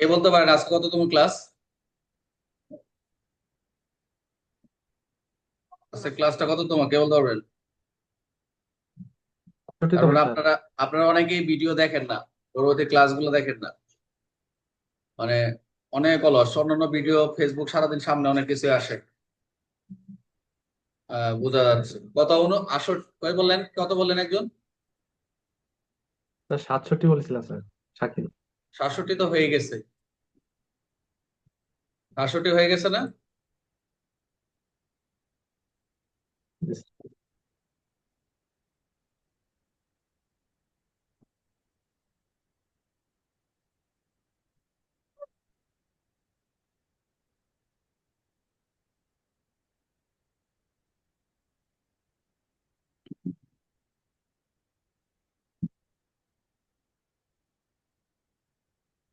কে বলতে পারেন আজকে কততম ক্লাস আজকে ক্লাসটা কততম? কে বলতে পারবেন? আপনারা আপনারা অনেকেই ভিডিও দেখেন না পরবর্তী ক্লাসগুলো দেখেন না। মানে অনেক অলস অন্যান্য ভিডিও ফেসবুক সারাদিন সামনে অনেক কিছু আসে। বোঝা যাচ্ছে। কত আসর কয় বললেন? কত বললেন একজন? সাতষট্টি বলেছিলাম স্যার শাকিল সাতষট্টি তো হয়ে গেছে। সাতষট্টি হয়ে গেছে না?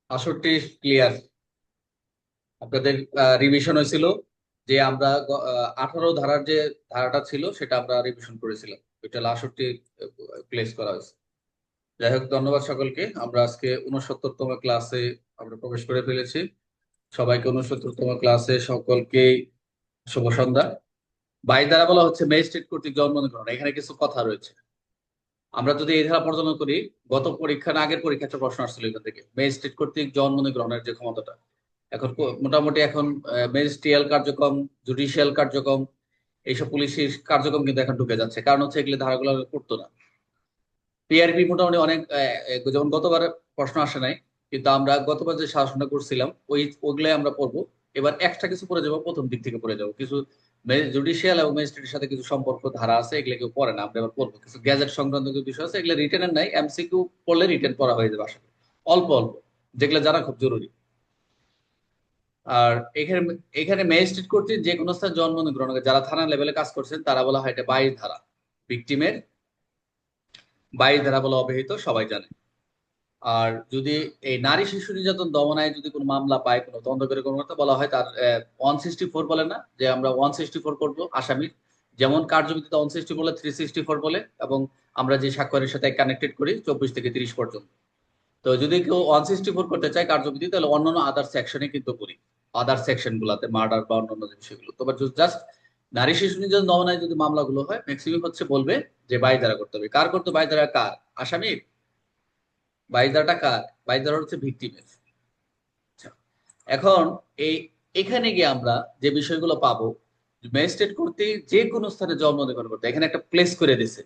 আটষট্টি ক্লিয়ার আপনাদের রিভিশন হয়েছিল যে আমরা আঠারো ধারার যে ধারাটা ছিল সেটা আমরা রিভিশন করেছিলাম। ওইটা আটষট্টি প্লেস করা হয়েছে। যাই হোক, ধন্যবাদ সকলকে। আমরা আজকে উনসত্তরতম ক্লাসে আমরা প্রবেশ করে ফেলেছি। সবাইকে উনসত্তরতম ক্লাসে সকলকে শুভ সন্ধ্যা। বাই দ্বারা বলা হচ্ছে ম্যাজিস্ট্রেট কর্তৃক জন্ম গ্রহণ এখানে কিছু কথা রয়েছে। আমরা যদি এই ধারা পর্যটন করি, গত পরীক্ষা না, আগের পরীক্ষা একটা প্রশ্ন আসছিল এখান থেকে। ম্যাজিস্ট্রেট কর্তৃক জন্ম গ্রহণের যে ক্ষমতাটা এখন মোটামুটি এখন ম্যাজিস্ট্রিয়াল কার্যক্রম, জুডিশিয়াল কার্যক্রম, এইসব পুলিশের কার্যক্রম কিন্তু এখন ঢুকে যাচ্ছে। কারণ হচ্ছে এগুলো ধারাগুলো করতো না। পিআরপি মোটামুটি অনেক যেমন গতবার প্রশ্ন আসে নাই, কিন্তু আমরা গতবার যে শাসনটা করছিলাম, ওই ওগুলাই আমরা পড়ব এবার এক্সট্রা কিছু পড়ে যাব, প্রথম দিক থেকে পড়ে যাব। কিছু জুডিশিয়াল এবং ম্যাজিস্ট্রেটের সাথে কিছু সম্পর্ক ধারা আছে, এগুলো কেউ পড়ে না, আমরা এবার পড়ব। কিছু গ্যাজেট সংক্রান্ত কিছু বিষয় আছে, এগুলো রিটেনের নাই এমসিকিউ পড়লে রিটেন পড়া হয়ে যাবে আসলে অল্প অল্প, যেগুলো জানা খুব জরুরি। আর এখানে এখানে ম্যাজিস্ট্রেট কর্তৃক যে কোনো স্থানে জন্ম গ্রহণ যারা থানা লেভেলে কাজ করছেন, তারা বলা হয় এটা বাইশ ধারা। ভিকটিমের বাইশ ধারা বলে অবহিত, সবাই জানে। আর যদি এই নারী শিশু নির্যাতন দমনায় যদি কোনো মামলা পায়, কোনো তদন্ত করে কথা বলা হয়, তার ওয়ান সিক্সটি ফোর বলে না, যে আমরা ওয়ান সিক্সটি ফোর করব আসামির। যেমন কার্যবিধিতে ওয়ান সিক্সটি বলে থ্রি সিক্সটি ফোর বলে, এবং আমরা যে স্বাক্ষরের সাথে কানেক্টেড করি, চব্বিশ থেকে তিরিশ পর্যন্ত। তো যদি কেউ ওয়ান সিক্সটি ফোর করতে চায় কার্যবিধি, তাহলে অন্যান্য আদার সেকশনে কিন্তু করি। আদার সেকশন গুলাতে মার্ডার বা অন্যান্য যে বিষয়গুলো। তবে জাস্ট নারী শিশু নির্যাতন দমনায় যদি মামলাগুলো হয় ম্যাক্সিমাম হচ্ছে বলবে যে বাই দ্বারা করতে হবে। কার করতে বাই দ্বারা কার? আসামির? বাইশ ধারাটা কার বাইশ ধারা হচ্ছে ভিক্টিমের এখন এই, এখানে গিয়ে আমরা যে বিষয়গুলো পাবো ম্যাজিস্ট্রেট করতে যে কোনো স্থানে জন্ম গ্রহণ করতে এখানে একটা প্লেস করে দিছে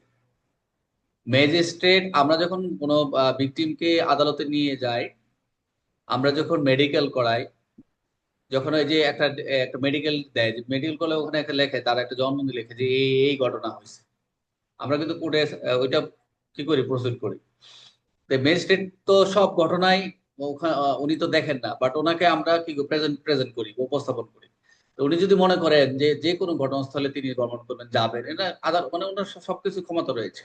ম্যাজিস্ট্রেট আমরা যখন কোনো ভিকটিমকে আদালতে নিয়ে যাই, আমরা যখন মেডিকেল করাই যখন ওই যে একটা একটা মেডিকেল দেয় মেডিকেল করলে ওখানে একটা লেখে, তার একটা জন্মদিন লেখে যে এই এই ঘটনা হয়েছে। আমরা কিন্তু কোর্টে ওইটা কি করি প্রসিড করি। ম্যাজিস্ট্রেট তো সব ঘটনাই উনি তো দেখেন না বাট ওনাকে আমরা কি প্রেজেন্ট প্রেজেন্ট করি, উপস্থাপন করি। উনি যদি মনে করেন যে যে কোনো ঘটনাস্থলে তিনি ভ্রমণ করবেন, যাবেন, এটা আদার মানে ওনার সব- সবকিছু ক্ষমতা রয়েছে।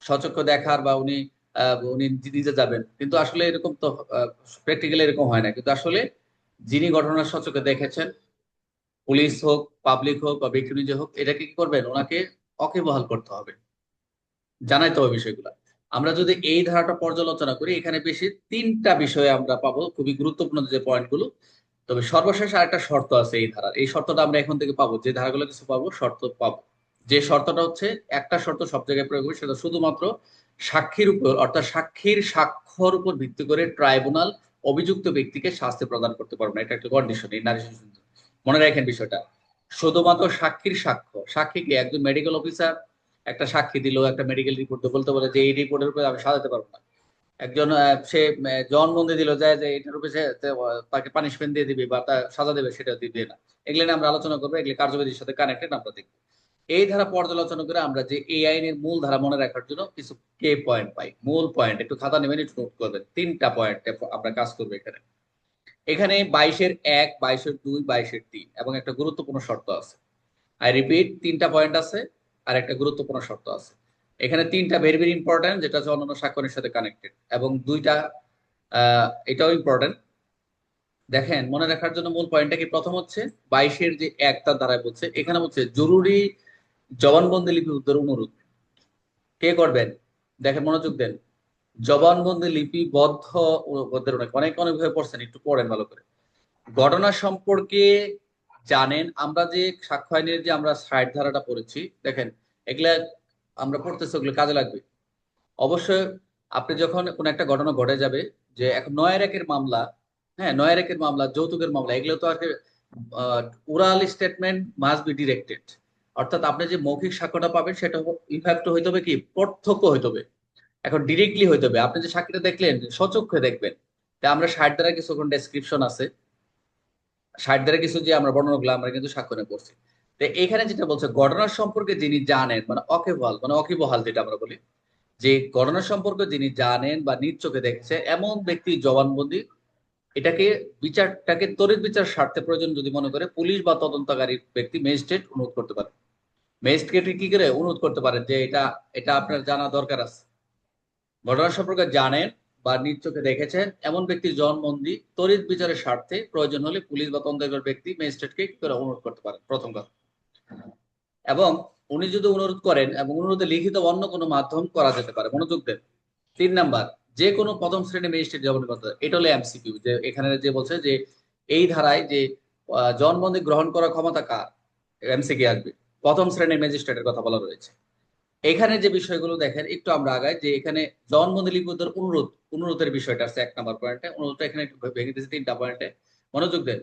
সচক্ষ দেখার বা উনি উনি নিজে যাবেন, কিন্তু আসলে এরকম তো প্র্যাকটিক্যালি এরকম হয় না। কিন্তু আসলে যিনি ঘটনার সচকে দেখেছেন, পুলিশ হোক পাবলিক হোক বা ব্যক্তি নিজে হোক এটাকে কি করবেন? ওনাকে অকেবহাল করতে হবে। জানাইতে হবে বিষয়গুলো। আমরা যদি এই ধারাটা পর্যালোচনা করি, এখানে বেশি তিনটা বিষয়ে আমরা পাবো, খুবই গুরুত্বপূর্ণ যে পয়েন্টগুলো। তবে সর্বশেষ আরেকটা শর্ত আছে এই ধারার। এই শর্তটা আমরা এখন থেকে পাবো, যে ধারাগুলো কিছু পাবো, শর্ত পাবো। যে শর্তটা হচ্ছে, একটা শর্ত সব জায়গায় প্রয়োগ হবে সেটা শুধুমাত্র সাক্ষীর উপর, অর্থাৎ সাক্ষীর সাক্ষ্যর উপর ভিত্তি করে ট্রাইব্যুনাল অভিযুক্ত ব্যক্তিকে শাস্তি প্রদান করতে পারবে না। এটা একটা কন্ডিশন এই নারী শিশু মনে রাখেন বিষয়টা। শুধুমাত্র সাক্ষীর সাক্ষ্য। সাক্ষীকে একজন মেডিকেল অফিসার একটা সাক্ষী দিল, একটা মেডিকেল রিপোর্ট বলতে বলে যে এই রিপোর্টের উপরে আমি সাজাতে পারব না। একজন সে জবানবন্দি দিল যায় যে এটার উপরে তাকে পানিশমেন্ট দিয়ে দিবে বা তার সাজা দেবে সেটা দিবে না। এগুলো আমরা আলোচনা করব, এগুলো কার্যবিধির সাথে কানেক্টেড আমরা দেখব। এই ধারা পর্যালোচনা করে আমরা যে এই আইনের মূল ধারা মনে রাখার জন্য কিছু কে পয়েন্ট পাই। মূল পয়েন্ট একটু খাতা নেবেন, একটু নোট করবেন তিনটা পয়েন্ট আমরা কাজ করব এখানে। এখানে বাইশের এক, বাইশের দুই, বাইশের তিন এবং একটা গুরুত্বপূর্ণ শর্ত আছে। আই রিপিট তিনটা পয়েন্ট আছে আর একটা গুরুত্বপূর্ণ শর্ত আছে। এখানে তিনটা ভেরি ভেরি ইম্পর্টেন্ট যেটা হচ্ছে অন্যান্য স্বাক্ষরের সাথে কানেক্টেড এবং দুইটা এটাও ইম্পর্টেন্ট দেখেন, মনে রাখার জন্য মূল পয়েন্টটা কি? প্রথম হচ্ছে বাইশের যে একটা দ্বারায় বলছে, এখানে বলছে, জরুরি জবানবন্দি লিপি উদ্ধার অনুরোধ কে করবেন? দেখেন মনোযোগ দেন। জবানবন্দি লিপিবদ্ধ ওদের অনেক অনেক ভাবে পড়ছেন, একটু পড়েন ভালো করে। ঘটনা সম্পর্কে জানেন, আমরা যে সাক্ষ্য আইনের যে আমরা সাইড ধারাটা পড়েছি, দেখেন, এগুলা আমরা পড়তেছি, ওগুলো কাজে লাগবে। অবশ্যই আপনি যখন কোন একটা ঘটনা ঘটে যাবে, যে এখন নয় একের মামলা হ্যাঁ নয় একের মামলা, যৌতুকের মামলা, এগুলো তো আর oral statement must be directed অর্থাৎ আপনি যে মৌখিক সাক্ষ্যটা পাবেন, সেটা ইনফ্যাক্ট হইতে হবে কি? প্রত্যক্ষ হইতে হবে। এখন ডিরেক্টলি হইতে হবে। আপনি যে সাক্ষীটা দেখলেন, সচক্ষে দেখবেন। তা আমরা ষাট দ্বারা কিছু ডেসক্রিপশন আছে। ষাট দ্বারা কিছু যে আমরা বর্ণনাগুলো আমরা কিন্তু সাক্ষ্য নিয়ে পড়ছি। তো এখানে যেটা বলছে ঘটনার সম্পর্কে যিনি জানেন মানে অকেবল মানে অকিবহাল যেটা আমরা বলি, যে ঘটনা সম্পর্কে যিনি জানেন বা নিজ চোখে দেখছে, এমন ব্যক্তি জবানবন্দি, এটাকে বিচারটাকে তড়িৎ বিচার স্বার্থে প্রয়োজন যদি মনে করে, পুলিশ বা তদন্তকারী ব্যক্তি ম্যাজিস্ট্রেট অনুরোধ করতে পারে। ম্যাজিস্ট্রেট কি করে অনুরোধ করতে পারেন যে এটা এটা আপনার জানা দরকার আছে? ঘটনা সম্পর্কে জানেন বা নিজ চোখে দেখেছেন, এমন ব্যক্তির জনবন্দি তড়িৎ বিচারের স্বার্থে প্রয়োজন হলে পুলিশ বা তদন্তকারী ব্যক্তি ম্যাজিস্ট্রেটকে কি করে অনুরোধ করতে পারেন? প্রথম কথা। এবং উনি যদি অনুরোধ করেন এবং অনুরোধে লিখিত অন্য কোনো মাধ্যম করা যেতে পারে, মনোযোগ দেন। তিন নাম্বার, যে কোনো প্রথম শ্রেণি ম্যাজিস্ট্রেট জবানি করতে এটা হলো এমসিকিউ, যে এখানে যে বলছে যে এই ধারায় যে জনবন্দি গ্রহণ করার ক্ষমতা কার? এমসিকিউ আসবে। প্রথম শ্রেণির ম্যাজিস্ট্রেটের কথা বলা রয়েছে। এখানে যে বিষয়গুলো দেখেন, একটু আমরা আগাই যে এখানে জনবন্দি লিপিবদ্ধের অনুরোধ, অনুরোধের বিষয়টা আছে এক নম্বর পয়েন্টে অনুরোধটা এখানে ভেঙে দিয়েছে তিনটা পয়েন্টে মনোযোগ দেন।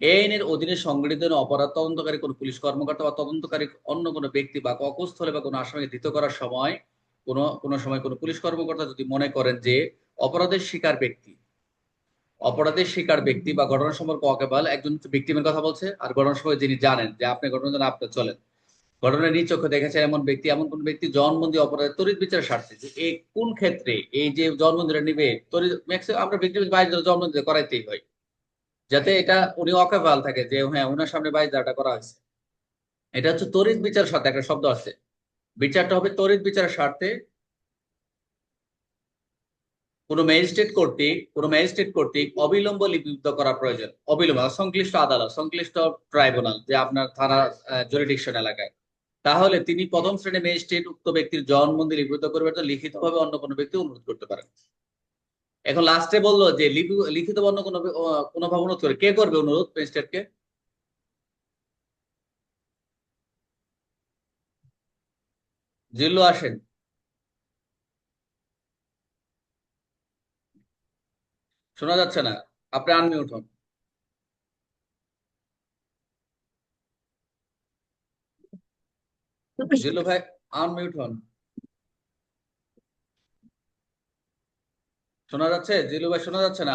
এই আইনের অধীনে সংগঠিত অপরাধ, তদন্তকারী কোনো পুলিশ কর্মকর্তা বা তদন্তকারী অন্য কোনো ব্যক্তি বা ককস্থলে বা কোনো আসামিকে ধৃত করার সময় কোনো কোনো সময় কোনো পুলিশ কর্মকর্তা যদি মনে করেন যে অপরাধের শিকার ব্যক্তি অপরাধের শিকার ব্যক্তি বা ঘটনা সম্পর্কে অকেবাল একজন ভিক্টিমের কথা বলছে আর ঘটনার সময় যিনি জানেন যে আপনি ঘটনা আপনি চলেন। ঘটনার নিজ চোখে দেখেছে এমন ব্যক্তি, এমন কোন ব্যক্তি জনবন্দি অপরাধের তড়িৎ বিচার স্বার্থে এই কোন ক্ষেত্রে এই যে জনবন্দিটা নিবে ম্যাক্সিমাম আমরা ভিক্টিম বাইশ জনবন্দি করাইতেই হয়। যাতে এটা উনি অকেবাল থাকে যে হ্যাঁ ওনার সামনে হাজারটা করা হয়েছে। এটা হচ্ছে তড়িৎ বিচার স্বার্থে একটা শব্দ আছে। বিচারটা হবে তড়িৎ বিচারের স্বার্থে কোন ম্যাজিস্ট্রেট কর্তৃক, কোন ম্যাজিস্ট্রেট কর্তৃক অবিলম্ব লিপিবদ্ধ করা প্রয়োজন। অবিলম্ব, সংশ্লিষ্ট আদালত, সংশ্লিষ্ট ট্রাইব্যুনাল যে আপনার থানা জুরিডিকশন এলাকায়। তাহলে তিনি প্রথম শ্রেণির ম্যাজিস্ট্রেট উক্ত ব্যক্তির জবানবন্দি লিপিবদ্ধ করবার জন্য লিখিতভাবে অন্য কোনো ব্যক্তি অনুরোধ করতে পারেন এখন লাস্টে বলল যে লিখিত অন্য কোনো কোনোভাবে অনুরোধ করে। কে করবে অনুরোধ ম্যাজিস্ট্রেটকে জিল্লু আসেন। শোনা যাচ্ছে না। আপনি আনমিউট হন। জিল্লু ভাই আনমিউট হন। শোনা যাচ্ছে? জিলু ভাই শোনা যাচ্ছে না?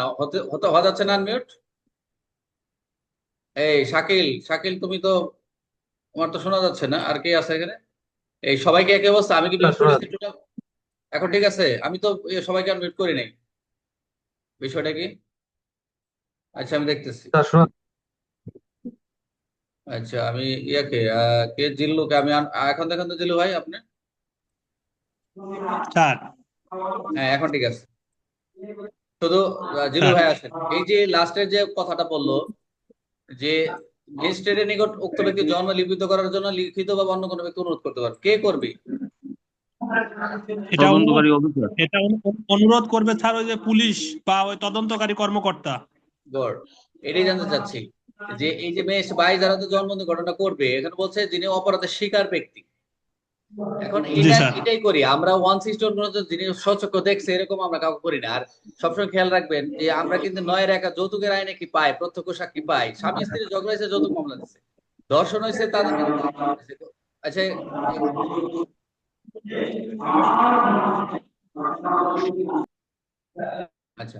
হতে হওয়া যাচ্ছে না আনমিউট এই শাকিল শাকিল তুমি তো তোমার তো শোনা যাচ্ছে না। আর কে আছে এখানে? এই সবাইকে একই অবস্থা আমি কি এখন ঠিক আছে? আমি তো সবাইকে আর মিউট করি নাই। বিষয়টা কি? আচ্ছা আমি দেখতেছি। আচ্ছা আমি ইয়াকে কে? জিল্লুকে আমি এখন দেখেন তো জিল্লু ভাই আপনি? স্যার। হ্যাঁ এখন ঠিক আছে। শুধু জিল্লু ভাই আছেন এই যে লাস্টের যে কথাটা বলল যে ম্যাজিস্ট্রেটের নিকট উক্ত ব্যক্তি জন্ম লিপিত করার জন্য লিখিত বা অন্য কোনো ব্যক্তি অনুরোধ করতে পারে। কে করবে? এটা এটা অনুরোধ করবে স্যার ওই যে পুলিশ বা ওই তদন্তকারী কর্মকর্তা। গড এটাই জানতে চাচ্ছি যে এই যে মেয়ে বাইশ যারা জন্মদিন ঘটনা করবে এখানে বলছে যিনি অপরাধের শিকার ব্যক্তি। এখন এটা এটাই করি আমরা ওয়ান সিস্টেম যিনি সচক্ষ দেখছে এরকম আমরা কাউকে করি না। আর সবসময় খেয়াল রাখবেন যে আমরা কিন্তু নয়ের একা যৌতুকের আইনে কি পাই প্রত্যক্ষ সাক্ষী পাই? স্বামী স্ত্রী ঝগড়া হয়েছে যৌতুক মামলা দিচ্ছে দর্শন হয়েছে তাদের আচ্ছা আচ্ছা।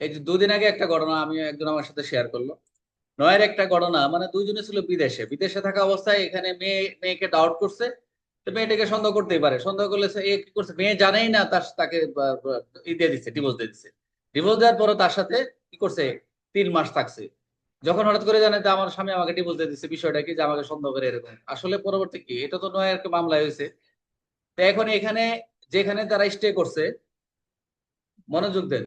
এই যে দুদিন আগে একটা ঘটনা আমি একজন আমার সাথে শেয়ার করল। নয়ের একটা ঘটনা মানে দুইজনে ছিল বিদেশে। বিদেশে থাকা অবস্থায় এখানে মেয়ে, মেয়েকে ডাউট করছে। মেয়েটাকে সন্দেহ করতেই পারে। সন্দেহ করলে এ কি করছে? মেয়ে জানেই না তার, তাকে ই দিয়ে দিচ্ছে ডিভোর্স দিয়ে দিচ্ছে ডিভোর্স দেওয়ার পরে তার সাথে কি করছে? তিন মাস থাকছে। যখন হঠাৎ করে জানে আমার স্বামী আমাকে ডিভোর্স দিয়ে দিচ্ছে বিষয়টা কি? যে আমাকে সন্দেহ করে এরকম। আসলে পরবর্তী কি? এটা তো নয় একটা মামলা হয়েছে। এখন এখানে যেখানে তারা স্টে করছে, মনোযোগ দেন।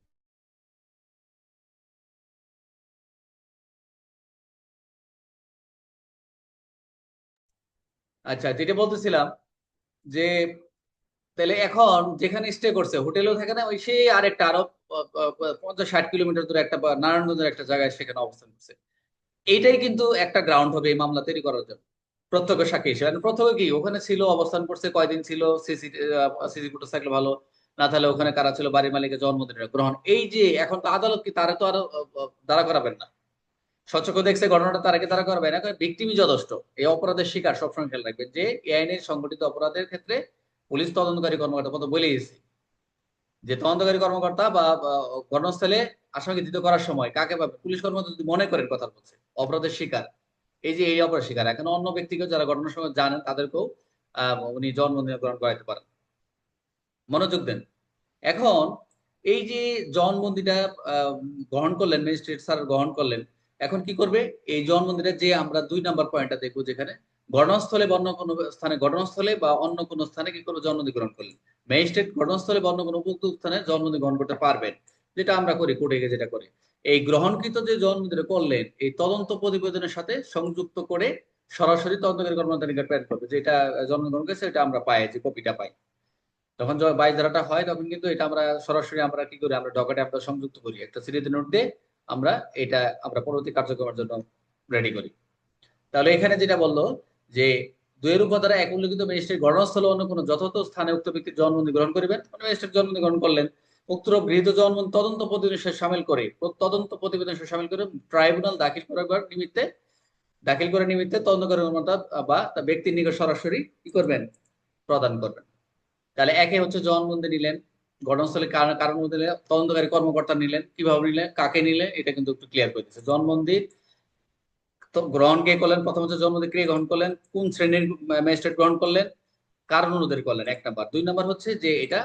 আচ্ছা যেটা বলতেছিলাম যে, তাহলে এখন যেখানে স্টে করছে, হোটেলেও থাকে না, ওই সেই আরেকটা আরও পঞ্চাশ ষাট কিলোমিটার দূরে একটা নারায়ণগঞ্জের একটা জায়গায় সেখানে অবস্থান করছে। এইটাই কিন্তু একটা গ্রাউন্ড হবে এই মামলা তৈরি করার জন্য। প্রত্যক্ষ সাক্ষী হিসেবে। আর প্রত্যক্ষ কি? ওখানে ছিল, অবস্থান করছে, কয়দিন ছিল, সিসি সিসি ফুটেজ থাকলে ভালো। না তাহলে ওখানে কারা ছিল, বাড়ির মালিকের জন্মদিনের গ্রহণ। এই যে এখন তো আদালত কি তারা তো আরও দাঁড়া করাবেন না? স্বচ্ছক দেখছে ঘটনাটা তারাকে তারা করবে? না ভিক্টিমই যথেষ্ট। এই অপরাধের শিকার সবসময় খেয়াল রাখবেন যে, এই আইনের সংগঠিত অপরাধের ক্ষেত্রে পুলিশ তদন্তকারী কর্মকর্তা মতো বলে গেছে যে তদন্তকারী কর্মকর্তা বা বা, ঘটনাস্থলে আসামিকে দিতে করার সময় কাকে পাবে পুলিশ কর্মকর্তা যদি মনে করেন কথা বলছে, অপরাধের শিকার এই যে এই অপরাধ শিকার এখন অন্য ব্যক্তিকে যারা ঘটনার সময় জানেন তাদেরকেও উনি জন্মদিন গ্রহণ করাইতে পারেন। মনোযোগ দেন। এখন এই যে আহ, গ্রহণ করলেন ম্যাজিস্ট্রেট স্যার গ্রহণ করলেন এখন কি করবে? এই জনবন্দিটা যে আমরা দুই নাম্বার পয়েন্টটা দেখব যেখানে ঘটনাস্থলে বা অন্য কোনো স্থানে ঘটনাস্থলে বা অন্য কোনো স্থানে কি করব জন্মদিন গ্রহণ করলেন? ম্যাজিস্ট্রেট ঘটনাস্থলে বা অন্য কোনো উপযুক্ত স্থানে জন্মদিন গ্রহণ করতে পারবেন। যেটা আমরা করি, কোর্টে গিয়ে যেটা করি। এই গ্রহণকৃত যে জন্মদিন করলেন, এই তদন্ত প্রতিবেদনের সাথে সংযুক্ত করে সরাসরি তদন্তকারী কর্মকর্তা প্রেরণ করবে। যেটা জন্মদিন গ্রহণ করেছে এটা আমরা পাই, যে কপিটা পাই। যখন বাইশ ধারাটা হয়, তখন কিন্তু এটা আমরা সরাসরি আমরা কি করি, আমরা ডকেটে আমরা সংযুক্ত করি। একটা সিরিজে নোট দিয়ে আমরা এটা আমরা পরবর্তী কার্যক্রমের জন্য রেডি করি। তাহলে এখানে যেটা বলল, যে দুয়ের উপাদারা এক উল্লেখিত ম্যাজিস্ট্রেট ঘটনাস্থলে অন্য কোনো যথাযথ স্থানে উক্ত ব্যক্তির জন্মদিন গ্রহণ করিবেন। মানে ম্যাজিস্ট্রেট জন্মদিন গ্রহণ করলেন। উক্ত গৃহীত জন্মদিন তদন্ত প্রতিবেদন সামিল করে তদন্ত প্রতিবেদন সামিল করে ট্রাইব্যুনাল দাখিল করার নিমিত্তে, দাখিল করার নিমিত্তে তদন্তকারী কর্মকর্তা বা তার ব্যক্তির নিকট সরাসরি কি করবেন? প্রদান করবেন। তাহলে একে হচ্ছে জবানবন্দি নিলেন, ঘটনাস্থলে কারণ মধ্যে তদন্তকারী কর্মকর্তা নিলেন, কীভাবে নিলেন, কাকে নিলেন, এটা কিন্তু একটু ক্লিয়ার করে দিচ্ছে। জবানবন্দি তো গ্রহণ কে করলেন? প্রথম হচ্ছে জন্মদিন কে গ্রহণ করলেন? কোন শ্রেণির ম্যাজিস্ট্রেট গ্রহণ করলেন? কারণ অনুযায়ী করলেন? এক নাম্বার। দুই নাম্বার হচ্ছে যে এটা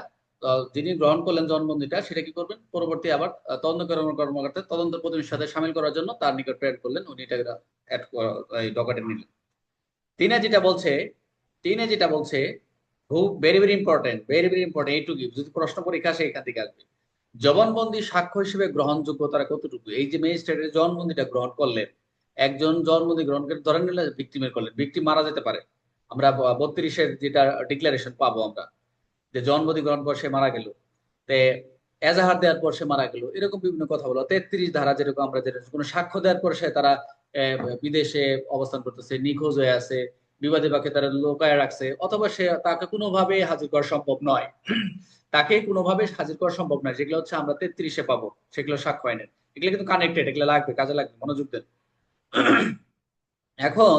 যিনি গ্রহণ করলেন জন্মদিনটা সেটা কি করবেন? পরবর্তী আবার আহ, তদন্তকারী কর্মকর্তা তদন্ত প্রতিনিধির সাথে সামিল করার জন্য তার নিকট প্রেরণ করলেন। উনি এটা অ্যাড ডকাটে নিলেন। তিনে যেটা বলছে তিনে যেটা বলছে খুব very very important very very important এইটুকু যদি প্রশ্ন পরীক্ষা আসে এখান থেকে আসবে। জবানবন্দি সাক্ষ্য হিসেবে গ্রহণযোগ্যতার কতটুকু? এই যে ম্যাজিস্ট্রেটের জবানবন্দিটা গ্রহণ করলেন একজন জবানবন্দি গ্রহণ করে ধরেন নিলে ভিক্টিমের করলেন ভিক্টিম মারা যেতে পারে। আমরা বত্রিশের যেটা ডিক্লারেশন পাবো আমরা। যে জবানবন্দি গ্রহণ করে সে মারা গেল, তে এজাহার দেওয়ার পর সে মারা গেল, এরকম বিভিন্ন কথা বলো। তেত্রিশ ধারা যেরকম আমরা যেটা কোনো সাক্ষ্য দেওয়ার পর সে তারা বিদেশে অবস্থান করতেছে, নিখোঁজ হয়ে আছে, বিবাদী বাক্যে তারা লোকায় রাখছে, অথবা সে তাকে কোনোভাবে হাজির করা সম্ভব নয়। তাকে কোনোভাবে হাজির করা সম্ভব নয়, যেগুলো হচ্ছে আমরা তেত্রিশে পাবো, সেগুলো সাক্ষ্য আইনের। এগুলো কিন্তু কানেক্টেড এগুলো লাগবে, কাজে লাগবে, মনোযোগ দেন। এখন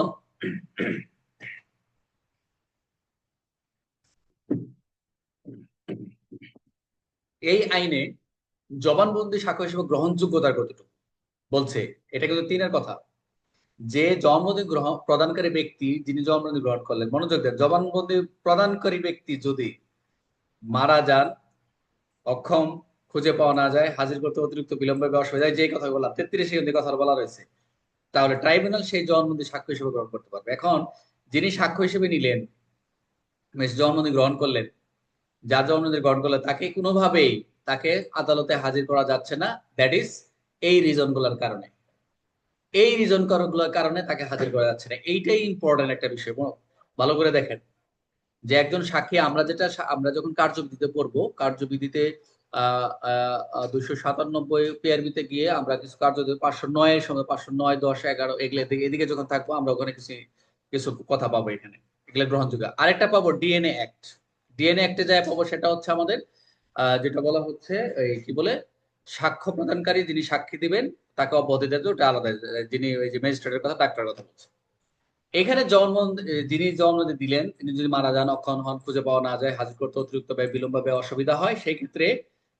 এই আইনে জবানবন্দি সাক্ষ্য হিসেবে গ্রহণযোগ্যতার কতটুকু? বলছে, এটা কিন্তু তিনের কথা। যে জন্মদিন গ্রহণ প্রদানকারী ব্যক্তি, যিনি জন্মদিন গ্রহণ করলেন, মনোযোগ দেন। জবানবন্দি প্রদানকারী ব্যক্তি যদি মারা যান, অক্ষম খুঁজে পাওয়া না যায়, হাজির করতে অতিরিক্ত বিলম্বে বা অসুবিধায় যে কথা বললাম, তেত্রিশে কিন্তু কথা বলা রয়েছে, তাহলে ট্রাইব্যুনাল সেই জবানবন্দি সাক্ষ্য হিসেবে গ্রহণ করতে পারবে। এখন যিনি সাক্ষ্য হিসেবে নিলেন জন্মদিন গ্রহণ করলেন যার যা অন্যদের করলেন তাকে কোনোভাবেই তাকে আদালতে হাজির করা যাচ্ছে না। দ্যাট ইজ এই রিজনগুলোর কারণে। এই রিজনগুলোর কারণে তাকে হাজির করা যাচ্ছে না। এইটাই ইম্পর্টেন্ট একটা বিষয়। ভালো করে দেখেন। যে একজন সাক্ষী, আমরা যেটা আমরা যখন কার্যবিধিতে পড়ব, কার্যবিধিতে দুশো সাতানব্বই পিআরবিতে গিয়ে আমরা কিছু কার্য পাঁচশো নয়ের সঙ্গে পাঁচশো নয়, দশ, এগারো, এগুলো এদিকে যখন থাকব, আমরা ওখানে কিছু কিছু কথা পাবো এখানে। এগুলো গ্রহণযোগ্য। আরেকটা পাবো ডিএনএ অ্যাক্ট ডিএনএ অ্যাক্টে যায় পাবো সেটা হচ্ছে আমাদের যেটা বলা হচ্ছে, এই কি বলে, সাক্ষ্য প্রদানকারী যিনি সাক্ষী দিবেন, তাকে অব্যাহতি দেবে ওটা আলাদা। যিনি ওই যে ম্যাজিস্ট্রেটের কথা ডাক্তারের কথা বলছে। এখানে জন্ম, যিনি জন্ম দিলেন, তিনি যদি মারা যান, অক্ষণ হন, খুঁজে পাওয়া না যায়, হাজির করতে অতিরিক্ত ব্যয়, বিলম্ব ব্যয়, অসুবিধা হয়, সেই ক্ষেত্রে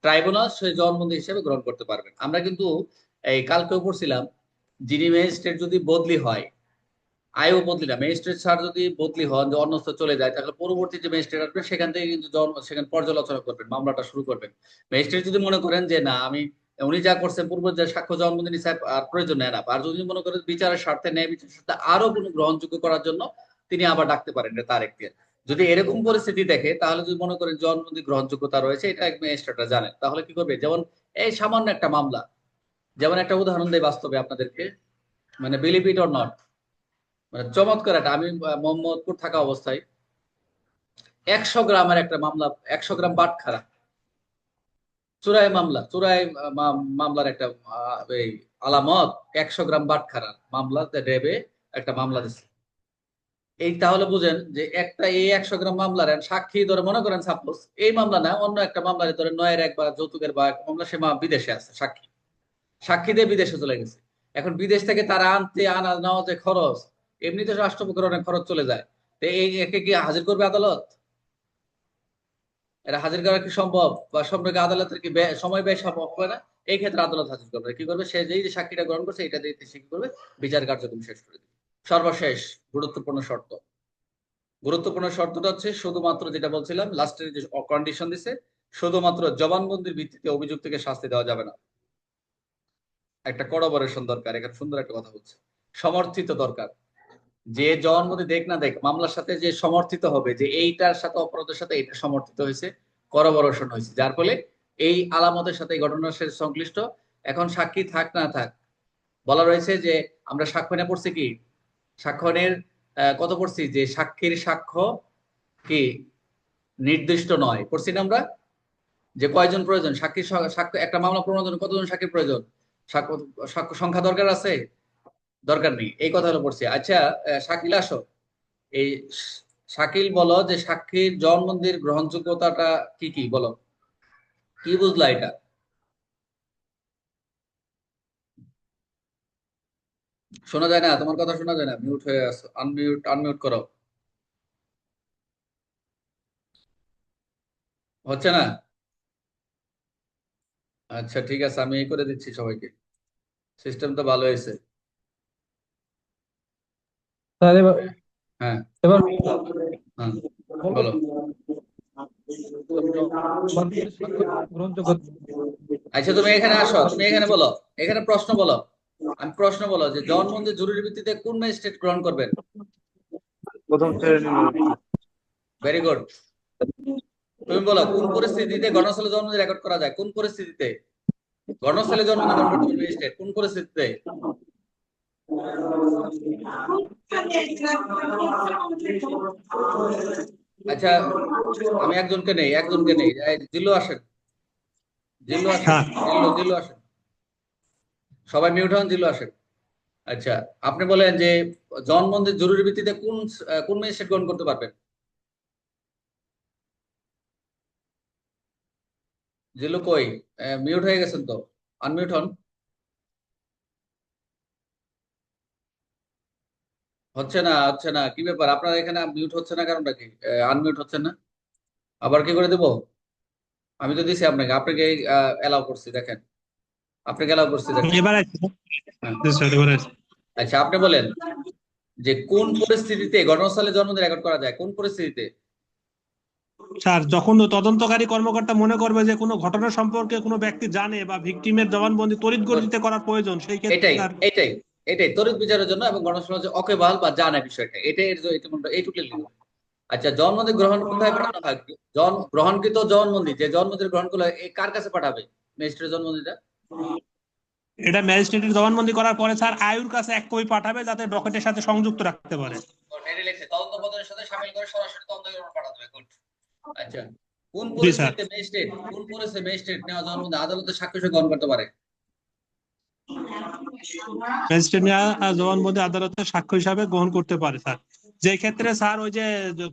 ট্রাইব্যুনাল সেই জন্মদিন হিসেবে গ্রহণ করতে পারবেন। আমরা কিন্তু এই কালকেও পড়ছিলাম, যিনি ম্যাজিস্ট্রেট যদি বদলি হয় আয়ও বদলি না, ম্যাজিস্ট্রেট স্যার যদি বদলি হন, যে অন্যত্র চলে যায়, তাহলে পরবর্তী যে ম্যাজিস্ট্রেট আসবে, সেখান থেকে কিন্তু সেখানে পর্যালোচনা করবেন, মামলাটা শুরু করবেন। ম্যাজিস্ট্রেট যদি মনে করেন যে না, আমি, উনি যা করছেন, পূর্ব যে সাক্ষ্য জন্মদিন আর প্রয়োজন নেয় না, আর যদি মনে করেন বিচারের স্বার্থে, ন্যায় বিচারের স্বার্থে আরও কোনো গ্রহণযোগ্য করার জন্য, তিনি আবার ডাকতে পারেন তার একটি যদি এরকম পরিস্থিতি দেখে, তাহলে যদি মনে করেন জন্মদিন গ্রহণযোগ্যতা রয়েছে, এটা এক ম্যাজিস্ট্রেটরা জানেন, তাহলে কি করবে? যেমন এই সামান্য একটা মামলা, যেমন একটা উদাহরণ দেয় বাস্তবে আপনাদেরকে মানে বিলিভ ইট অর নট মানে চমৎকার একটা, আমি মোহাম্মদপুর থাকা অবস্থায় একশো গ্রামের একটা মামলা, একশো গ্রাম বাটখারা চুরাই মামলা, চুরাই মামলার একটা এই আলামত, একশো গ্রাম বাটখারা মামলা রেবে একটা মামলা দিচ্ছে এই তাহলে বুঝেন যে একটা এই একশো গ্রাম মামলার সাক্ষী ধরে মনে করেন সাপোজ এই মামলা না, অন্য একটা মামলার ধরে নয়ের এক বা যৌতুকের বা মামলা, সে বিদেশে আছে, সাক্ষী। সাক্ষী দিয়ে বিদেশে চলে গেছে। এখন বিদেশ থেকে তারা আনতে, আনা, নেওয়া যে খরচ এমনিতে রাষ্ট্রপক্ষের অনেক খরচ চলে যায়। তো এই একে কি হাজির করবে আদালত? এটা হাজির করা কি সম্ভব? বা সম্পর্কে আদালতের কি সময় ব্যয় সম্ভব হবে না? এই ক্ষেত্রে আদালত হাজির করবে কি করবে? সে যেই সাক্ষীটা গ্রহণ করছে, এটা দিয়ে সে কি করবে? বিচার কার্যক্রম শেষ করে দিবে। সর্বশেষ গুরুত্বপূর্ণ শর্ত। গুরুত্বপূর্ণ শর্তটা হচ্ছে শুধুমাত্র যেটা বলছিলাম লাস্টের যে কন্ডিশন দিছে, শুধুমাত্র জবানবন্দির ভিত্তিতে অভিযুক্তকে শাস্তি দেওয়া যাবে না। একটা করোবরেশন দরকার এখানে সুন্দর একটা কথা বলছে। সমর্থিত দরকার। যে জবানবন্দি দেখ না দেখ, মামলার সাথে যে সমর্থিত হবে, যে এইটার সাথে অপরাধের সাথে এটা সমর্থিত হয়েছে করোবরেশন হয়েছে। যার ফলে এই আলামতের সাথে ঘটনার সাথে সংশ্লিষ্ট, এখন সাক্ষী থাক না থাক, বলা রয়েছে যে আমরা সাক্ষ্য নিয়ে পড়ছি কি? সাক্ষ্যনের কত পড়ছি? যে সাক্ষীর সাক্ষ্য কি? নির্দিষ্ট নয়। পড়ছি না আমরা? যে কয়জন প্রয়োজন? সাক্ষীর স- সাক্ষ্য একটা মামলা প্রমাণ কতজন সাক্ষীর প্রয়োজন? সাক্ষ্য সংখ্যা দরকার আছে? দরকার নেই। এই কথা হলো পড়ছি। আচ্ছা শাকিল, আসো। এই শাকিল বলো যে সাক্ষীর জবানবন্দির গ্রহণযোগ্যতাটা কি কি? বলো। কি বুঝলা এটা? শোনা যায় না? তোমার কথা শোনা যায় না? মিউট হয়ে আছো। আনমিউট আনমিউট করো। হচ্ছে না? আচ্ছা ঠিক আছে। আমি করে দিচ্ছি সবাইকে। সিস্টেম তো ভালো হয়েছে। স্যার এবার হ্যাঁ। এবার হ্যাঁ বলো। আচ্ছা তুমি এখানে আসো তুমি এখানে বলো। এখানে প্রশ্ন বলো। আমি প্রশ্ন বলো যে জবানবন্দি জরুরি ভিত্তিতে কোন ম্যাজিস্ট্রেট গ্রহণ করবেন? প্রথম ভেরি গুড তুমি বলো কোন পরিস্থিতিতে ঘটনাস্থলে জন্মদিন রেকর্ড করা যায়? কোন পরিস্থিতিতে? ঘটনাস্থলে রেকর্ড করতে ম্যাজিস্ট্রেট কোন পরিস্থিতিতে? আচ্ছা আমি একজনকে নেই একজনকে নেই। জিল্লু আসেন। জিল্লু আসেন। হ্যাঁ। জিল্লু জিল্লু আসেন। সবাই মিউট হন জিল্লু আসেন। আচ্ছা আপনি বলেন যে জনবন্দির জরুরি ভিত্তিতে কোন কোন ম্যাজিস্ট্রেট গ্রহণ করতে পারবেন? জিল্লু কই? মিউট হয়ে গেছেন তো। আনমিউট হন। হচ্ছে না হচ্ছে না। কি ব্যাপার? আপনার এখানে মিউট হচ্ছে না কারণটা কি? আনমিউট হচ্ছে না? আবার কি করে দেবো? আমি তো দিছি আপনাকে। আপনাকে এলাও করছি দেখেন। আপনাকে এলাও করছি দেখেন। হ্যাঁ। আচ্ছা আপনি বলেন যে কোন পরিস্থিতিতে ঘটনাস্থলে জন্মদিন রেকর্ড করা যায়? কোন পরিস্থিতিতে? স্যার যখন তদন্তকারী কর্মকর্তা মনে করবে যে কোনো ঘটনা সম্পর্কে কোনো ব্যক্তি জানে বা ভিকটিমের জবানবন্দি তড়িৎ গতিতে করার প্রয়োজন সেই ক্ষেত্রে এটাই এটাই। এটাই তড়িৎ বিচারের জন্য এবং যে অকেবাল বা জানে বিষয়টা। এটাই এর এইটুকু লিখবে আচ্ছা জন্মদিন গ্রহণ কোথায় পাঠানো হয় জন গ্রহণকৃত জন্মদিন যে জন্মদিন গ্রহণ করলে এই কার কাছে পাঠাবে? ম্যাজিস্ট্রেট জন্মদিনটা এটা? ম্যাজিস্ট্রেটের জবানবন্দি করার পরে স্যার আয়ুর কাছে এক কপি পাঠাবে যাতে ডকেটের সাথে সংযুক্ত রাখতে পারে। নেটে তদন্ত পদের সাথে শামিল করে সরাসরি তদন্ত করে গুড আচ্ছা কোন। পরিস্থিতিতে ম্যাজিস্ট্রেট কোন পরিস্থিতিতে ম্যাজিস্ট্রেট নেওয়া জন্মদিন আদালতে সাক্ষ্য গ্রহণ করতে পারে? ম্যাজিস্ট্রেট জবানবন্দি আদালতে সাক্ষ্য হিসাবে গ্রহণ করতে পারে স্যার। যে ক্ষেত্রে স্যার ওই যে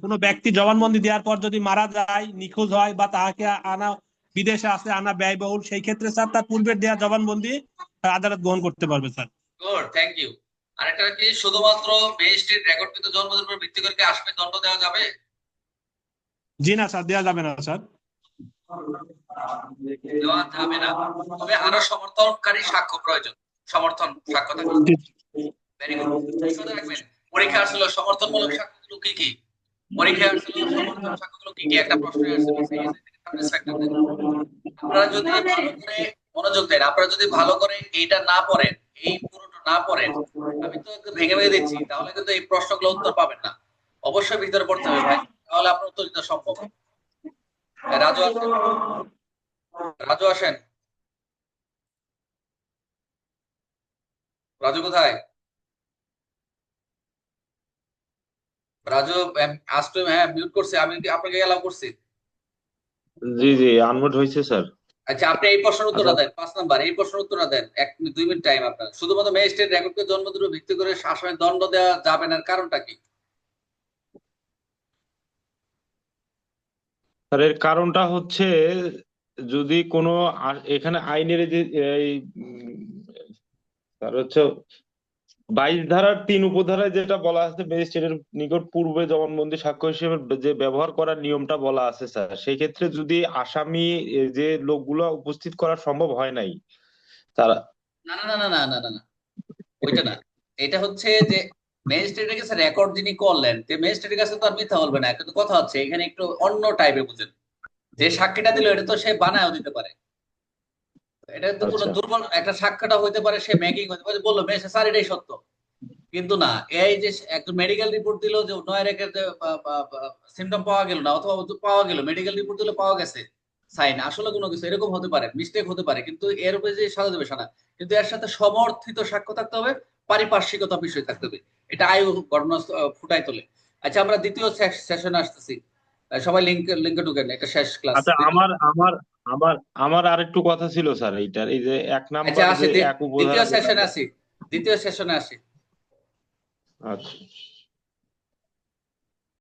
কোনো ব্যক্তি জবানবন্দি দেওয়ার পর যদি মারা যায় নিখোঁজ হয় বা তাহাকে আনা বিদেশে আসে আনা ব্যয়বহুল সেই ক্ষেত্রে স্যার তার পূর্বের দেওয়া জবানবন্দি আদালত গ্রহণ করতে পারবে স্যার। গুড থ্যাংক ইউ আরেকটা কি শুধুমাত্র ম্যাজিস্ট্রেট রেকর্ডকৃত উপর ভিত্তি করে আসবে দণ্ড দেওয়া যাবে? জি না স্যার দেওয়া যাবে না স্যার। দেওয়া যাবে না। তবে আরও সমর্থনকারী সাক্ষ্য প্রয়োজন। সমর্থন সাক্ষ্য থাকবে। ভেরি গুড রাখবেন পরীক্ষা আসলে সমর্থনমূলক সাক্ষ্যগুলো কি কি? পরীক্ষায় আসলে সমর্থন সাক্ষ্যগুলো কি কি? একটা প্রশ্ন আসলে আপনারা যদি ভালো করে মনোযোগ দেন আপনারা যদি ভালো করে এইটা না পড়েন এই পুরোটা না পড়েন আমি তো ভেঙে ভেঙে দিচ্ছি তাহলে কিন্তু এই প্রশ্নগুলো উত্তর পাবেন না। অবশ্যই ভিতরে পড়তে হবে ভাই তাহলে আপনার উত্তর দিতে সম্ভব রাজু আসেন। রাজু আসেন। রাজু কোথায়? রাজু আস্টম হ্যাঁ মিউট করছে। আমি কি আপনাকে এলাও করছি? জি জি আনমিউট হয়েছে স্যার আচ্ছা আপনি এই প্রশ্নের উত্তরটা আচ্ছা। দেন পাঁচ নাম্বার। এই প্রশ্নের উত্তরটা দেন। এক মিনিট দুই মিনিট টাইম আপনার। শুধুমাত্র ম্যাজিস্ট্রেট রেকর্ডকে জন্মদিন ভিত্তি করে আসামে দণ্ড দেওয়া যাবে না কারণটা কি? স্যার এর কারণটা হচ্ছে যদি কোনো এখানে আইনের যে তার হচ্ছে বাইশ ধারার তিন উপধারায় যেটা বলা আছে ম্যাজিস্ট্রেটের নিকট পূর্বে জবানবন্দি সাক্ষ্য হিসেবে যে ব্যবহার করার নিয়মটা বলা আছে স্যার সেই ক্ষেত্রে যদি আসামি যে লোকগুলো উপস্থিত করা সম্ভব হয় নাই, তারা না না না না না না না ওইটা না। এটা হচ্ছে যে ম্যাজিস্ট্রেটের কাছে রেকর্ড যিনি করলেন যে ম্যাজিস্ট্রেটের কাছে তো আর মিথ্যা বলবে না, কিন্তু কথা হচ্ছে এখানে একটু অন্য টাইপে বুঝেন। যে সাক্ষীটা দিল, এটা তো সে বানায়ও দিতে পারে। এটা তো কোনো আচ্ছা। দুর্বল একটা সাক্ষ্যটা হইতে পারে সে পারে বলল স্যার এটাই সত্য। কিন্তু না এই যে একজন মেডিকেল রিপোর্ট দিল যে যে সিমটম পাওয়া গেল না অথবা পাওয়া গেল মেডিকেল রিপোর্ট দিলে পাওয়া গেছে। সাইন আসলে কোনো কিছু এরকম হতে পারে মিস্টেক হতে পারে কিন্তু এর উপরে যে সাজা দেবে সানা কিন্তু এর সাথে সমর্থিত সাক্ষ্য থাকতে হবে পারিপার্শ্বিকতা বিষয় থাকতে হবে এটা আয়ু ঘটনা ফুটাই তোলে। আচ্ছা আমরা দ্বিতীয় সেশনে আসতেছি। সবাই লিঙ্ক লিঙ্কে ঢুকেন এটা শেষ ক্লাস আচ্ছা আমার আমার আমার আমার আরেকটু কথা ছিল স্যার এইটার এই যে এক নাম্বার আচ্ছা আসি যে এক এক দ্বিতীয় সেশন সেশনে আসি দ্বিতীয় সেশনে আসি। আচ্ছা।